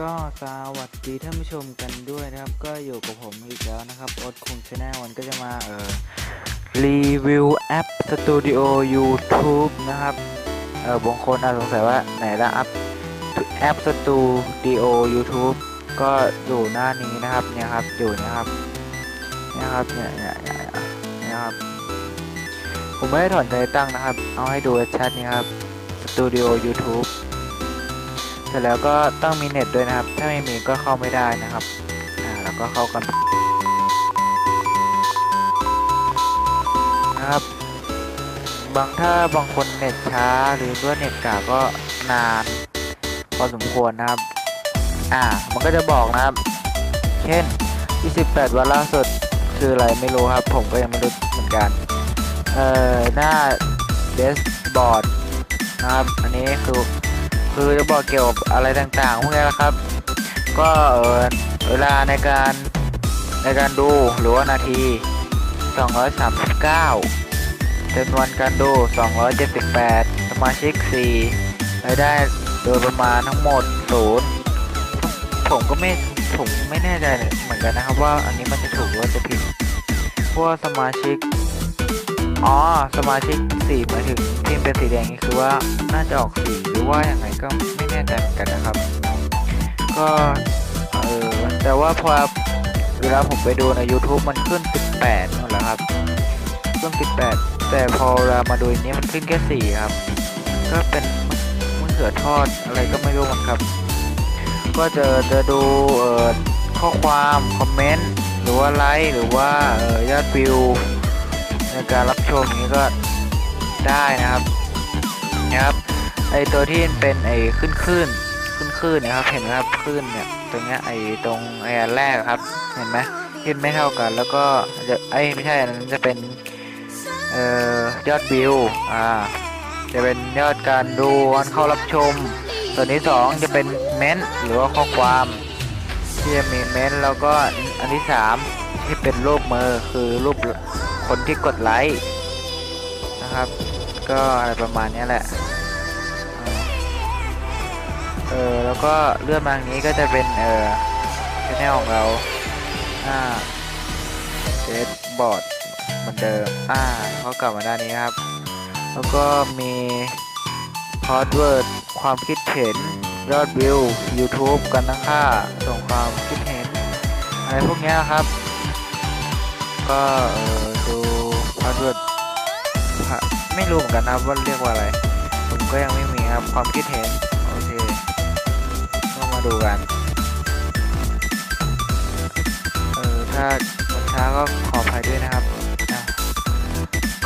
ก็สวัสดีท่านผู้ชมกันด้วยนะครับ ก็อยู่กับผมอีกแล้วนะครับโอ๊ตคุงชาแนลวันก็จะมาเอ่อรีวิวแอปสตูดิโอ YouTube นะครับเออบางคนอาจสงสัยว่าไหนละแอปแอปสตูดิโอ YouTube ก็อยู่หน้านี้นะครับเนี่ยครับอยู่นะครับเนี่ยครับเนี่ยเนี่ยเนี่ยเนี่ยครับผมไม่ได้ถอนใจตั้งนะครับ เอาให้ดูชัดนี่ครับสตูดิโอ YouTube ร็จแล้วก็ต้องมีเน็ตด้วยนะครับ ถ้าไม่มีก็เข้าไม่ได้นะครับอ่าแล้วก็เข้ากันนะครับ บางถ้าบางคนเน็ตช้าหรือว่าเน็ตกาก็นานพอสมควรนะครับ อ่า มันก็จะบอกนะครับ เช่น 28 วันล่าสุดคืออะไรไม่รู้ครับ ผมก็ยังไม่รู้เหมือนกัน เอ่อ หน้าเดสบอร์ดนะครับ อันนี้คือ คือจะบอกเกี่ยวกับอะไรต่างๆพวกนี้นะครับ ก็เออเวลาในการในการดูหรือว่านาที 239จำนวนการดู 278 สมาชิก 4 รายได้โดยประมาณทั้งหมด 0 ผมก็ไม่ผมไม่แน่ใจเหมือนกันนะครับว่าอันนี้มันจะถูกหรือจะผิดเพราะว่าสมาชิก อ๋อ สมาชิกสีหมายถึงที่เป็นสีแดงนี่คือว่าน่าจะออกสี รือว่าอย่างไรก็ไม่แน่ใจเหมือนกันนะครับ ก็เออแต่ว่าพอเวลาผมไปดูใน YouTube มันขึ้น 18นั่นแหละครับขึ้น 18 แต่พอเวลามาดูอันนี้มันขึ้นแค่4ครับ ก็เป็นมะเขือทอดอะไรก็ไม่รู้มันครับ ก็จะจะดูเอ่อข้อความคอมเมนต์หรือว่าไลค์หรือว่าเอ่อยอดวิวในการรับชมนี้ก็ได้นะครับนะครับ ไอตัวที่เป็นไอขึ้นขึ้นขึ้นขึ้นนะครับเห็นไหมครับขึ้นเนี่ยตรงเนี้ยไอตรงไออันแรกครับเห็นไหมขึ้นไม่เท่ากัน แล้วก็จะไอไม่ใช่อันนั้นจะเป็นเอ่อยอดวิวอ่าจะเป็นยอดการดูการเข้ารับชม ส่วนที่สองจะเป็นเม้นต์หรือว่าข้อความที่จะมีเม้นต์แล้วก็อันที่สามที่เป็นรูปมือคือรูปคนที่กดไลค์นะครับ ก็อะไรประมาณนี้แหละ ออแล้วก็เลื่อนมาทางนี้ก็จะเป็นเออชแนลของเราอ่าเดสบอร์ดเหมือนเดิมอ่าเขากลับมาด้านนี้ครับ แล้วก็มีพอดเวิร์ดความคิดเห็นยอดวิว YouTube กันทั้งค่าส่งความคิดเห็น อะไรพวกนี้ครับ ก็เออดูพาสเวิร์ดไม่รู้เหมือนกันนะครับว่าเรียกว่าอะไร ผมก็ยังไม่มีครับความคิดเห็น ดูกัน เออถ้ามันช้าก็ขออภัยด้วยนะครับ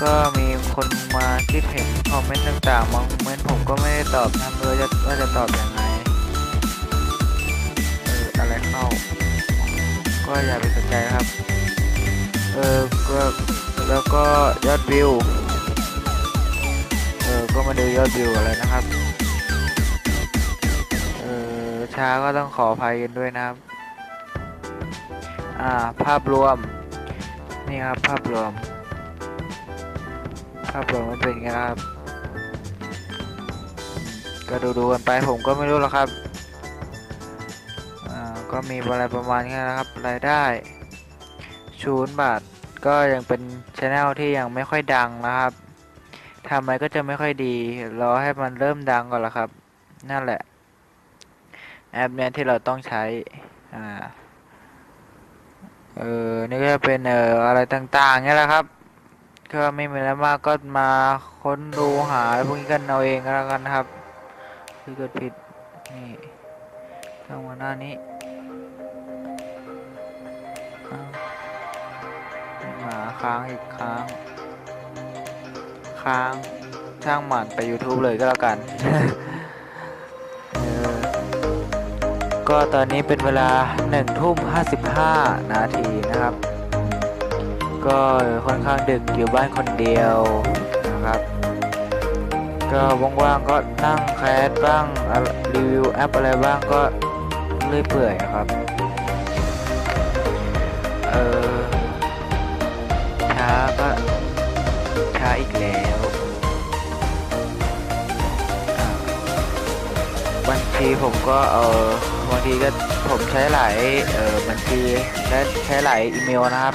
ก็มีคนมาคิดเห็นคอมเมนต์ต่างๆบางคอมเมนต์ผมก็ไม่ได้ตอบนะไม่รู้จะว่าจะตอบอยังไงเอออะไรเข้า ก็อย่าไปสนใจนะครับ เออก็แล้วก็ยอดวิว เออก็มาดูยอดวิวอะไรนะครับ ช้าก็ต้องขออภัยกันด้วยนะครับ อ่า ภาพรวม นี่ครับ ภาพรวม ภาพรวมมันเป็นไงครับ ก็ดูดูๆกันไปผมก็ไม่รู้หรอกครับ อ่า ก็มีอะไรประมาณนี้นะครับ รายได้ชูนบาท ก็ยังเป็นช anel ที่ยังไม่ค่อยดังนะครับทำอะไรก็จะไม่ค่อยดี รอให้มันเริ่มดังก่อนละครับ นั่นแหละ แอปเนี้ยที่เราต้องใช้ อ่า เออ นี่ก็จะเป็นเอออะไรต่างๆเนี่ยแหละครับ ก็ไม่มีอะไรมากก็มาค้นดูหาพวกนี้กันเอาเองก็แล้วกันครับ คือเกิดผิด นี่ต้องมาหน้านี้อ้าวมาค้างอีกครั้งค้างช่างหมันไป YouTube เลยก็แล้วกัน ก็ตอนนี้เป็นเวลา1ทุ่ม55 นาทีนะครับ ก็ค่อนข้างดึกอยู่บ้านคนเดียวนะครับ ก็ว่างๆก็นั่งแคสบ้างรีวิวแอปอะไรบ้างก็เรื่อยเปื่อยนะครับ เออช้าก็ช้าอีกแล้วอ่าบัญชีผมก็เออ บางทีก็ผมใช้หลายเออบัญชีและใช้หลายอีเมลนะครับ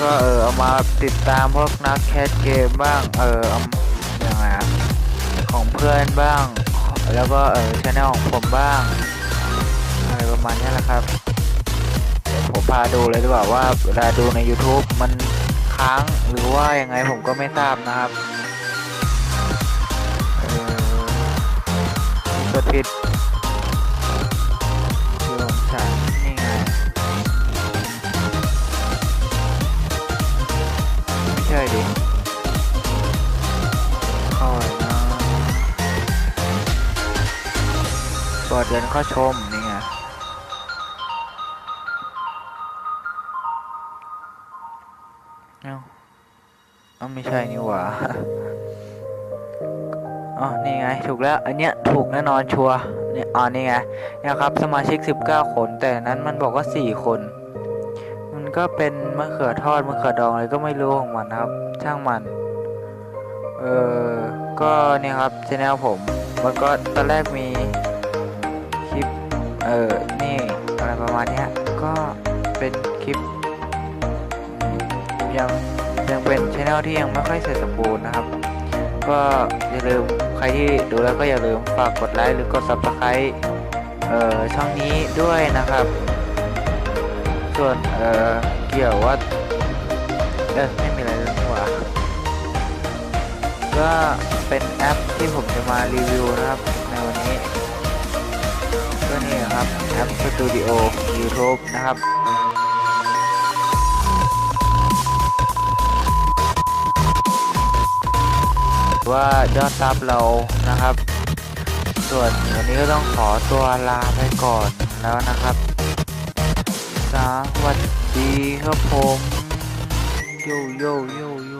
ก็เออเอามาติดตามพวกนักแคสเกมบ้างเออเอายังไงอของเพื่อนบ้าง แล้วก็เออชแนลของผมบ้างอะไรประมาณนี้แหละครับเดี๋ยวผมพาดูเลยดีกว่าว่าเวลาดูใน YouTube มันค้างหรือว่ายังไงผมก็ไม่ทราบนะครับเออกดผิด ดเดินเข้าชมนี่ไงเอ้าเอ้าไม่ใช่นี่หว่าอ๋อนี่ไง ถูกแล้ว อันเนี้ยถูกแน่นอนชัวร์เนี่ยอ๋อนี่ไงเนี่ยครับ สมาชิก 19 คน แต่นั้นมันบอกว่า 4 คน มันก็เป็นมะเขือทอดมะเขือดองอะไรก็ไม่รู้ของมันนะครับ ช่างมัน เออก็เนี่ยครับชแนลผม มันก็ตอนแรกมี เป็นคลิป ยังยังเป็นชแนลที่ยังไม่ค่อยเสร็จสมบูรณ์นะครับ ก็อย่าลืมใครที่ดูแล้วก็อย่าลืมฝากกดไลค์หรือกด subscribe ช่องนี้ด้วยนะครับ ส่วนเเกี่ยวว่าเออไม่มีอะไรเลยนี่หว่าก็เป็นแอปที่ผมจะมารีวิวนะครับในวันนี้ก็นี่ครับแอป Studio YouTube นะครับ ว่ายอดซับเรานะครับ ส่วนวันนี้ก็ต้องขอตัวลาไปก่อนแล้วนะครับ สวัสดีครับผม โยโยโยโย